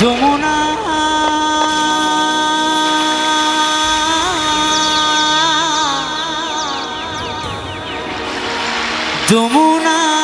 যমুনা। যমুনা।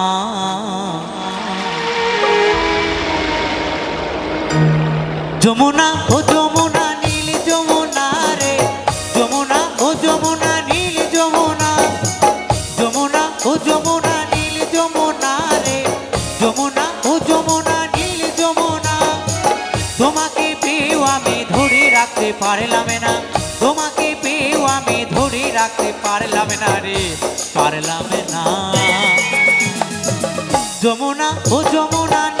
যমুনা, ও যমুনা, নীল যমুনা রে। যমুনা, ও যমুনা, নীল যমুনা। যমুনা, ও যমুনা, নীল যমুনা রে। যমুনা, ও যমুনা, নীল যমুনা। তোমাকে পেয়েও আমি ধরে রাখতে পারলাম না। তোমাকে পেয়েও আমি ধরে রাখতে পারলাম না রে, পারলাম না। যমুনা, ও যমুনা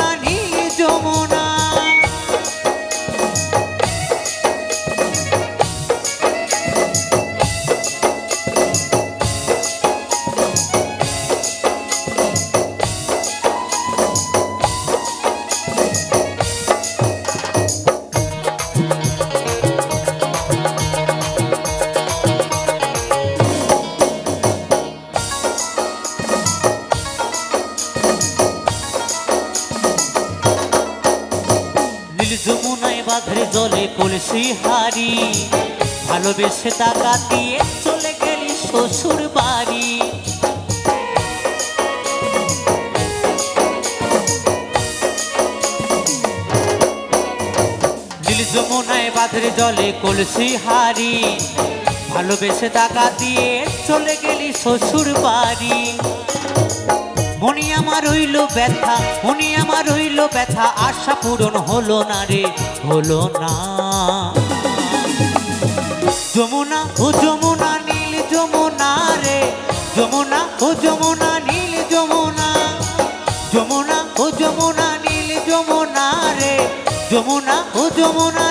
যমুনায় জলে কলসি হারি, ভালোবেসে টাকা দিয়ে চলে গেলি শ্বশুর বাড়ি। নীল যমুনায় বাঁধরে জলে কলসি হারি, ভালোবেসে টাকা দিয়ে চলে গেলি শ্বশুর বাড়ি। ব্যথা। উনি আমার হইল ব্যথা, আশা পূরণ হলো না রে, হলো না। যমুনা ও যমুনা নীল যমুনা রে, যমুনা ও যমুনা নীল যমুনা। যমুনা ও যমুনা নীল যমুনা রে, যমুনা ও যমুনা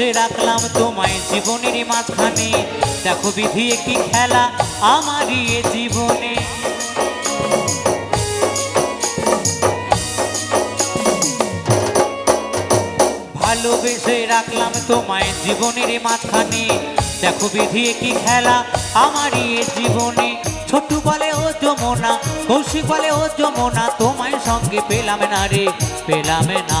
ভালোবেসে রাখলাম তোমায় জীবনের মাঝখানে। দেখো বিধি কি খেলা আমারই জীবনে। ভালোবেসে রাখলাম তোমায় জীবনের মাঝখানে। দেখো বিধি কি খেলা আমারই জীবনে। ছোট বলে ও যমুনা, কৌশিক বলে ও যমুনা, তোমায় সঙ্গে পেলাম না রে, পেলাম না।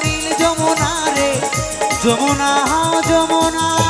যমুনা যমুনা।